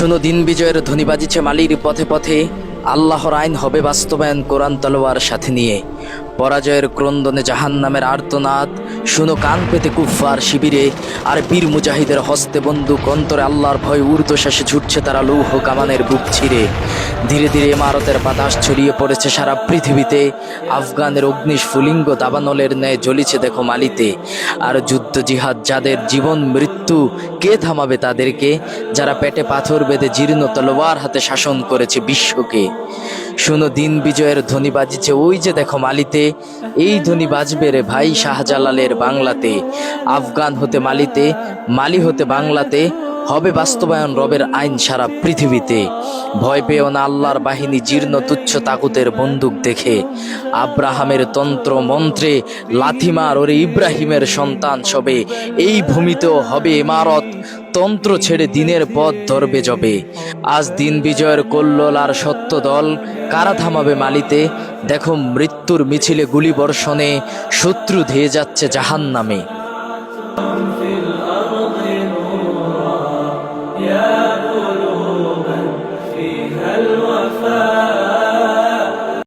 শুনো, দিন বিজয়ের ধ্বনি বাজিছে মালির পথে পথে। আল্লাহর আইন হবে বাস্তবায়ন কোরআন তলোয়ার সাথে নিয়ে। পরাজয়ের ক্রন্দনে জাহান নামের আর্তনাদ। শুনো, কান পেতে কুফার শিবিরে। আর বীর মুজাহিদের হস্তে বন্দুক অন্তরে আল্লাহর ভয় ঊর্ধ্বশ্বাসে ছুটছে তারা লৌহ কামানের বুক ছিঁড়ে। ধীরে ধীরে ইমারতের বাতাস ছড়িয়ে পড়েছে সারা পৃথিবীতে। আফগানের অগ্নিস্ফুলিঙ্গ দাবানলের ন্যায় জ্বলিছে, দেখো মালিতে। আর যুদ্ধ জিহাদ যাদের জীবন, মৃত্যু, কে থামাবে তাদেরকে? যারা পেটে পাথর বেঁধে জীর্ণ তলোয়ার হাতে শাসন করেছে বিশ্বকে। শুনো, দিন বিজয়ের ধ্বনি বাজিছে ওই যে দেখো মালিতে। এই ধ্বনি বাজবে রে ভাই শাহজালালের বাংলাতে। আফগান হতে মালিতে, মালি হতে বাংলাতে। হবে বাস্তবায়ন রবের আইন সারা পৃথিবীতে। ভয় পেও না আল্লাহর বাহিনী জীর্ণ তুচ্ছ তাকুতের বন্দুক দেখে। আব্রাহামের তন্ত্র মন্ত্রে লাথিমার ওরে ইব্রাহিমের সন্তান সবে। এই ভূমিতেও হবে ইমারত, তন্ত্র ছেড়ে দিনের পথ ধরবে যবে আজ দিন বিজয়ের কল্লোল আর সত্য দল, কারা থামাবে মালিতে? দেখো মৃত্যুর মিছিলে গুলি বর্ষণে, শত্রু ধেয়ে যাচ্ছে জাহান নামে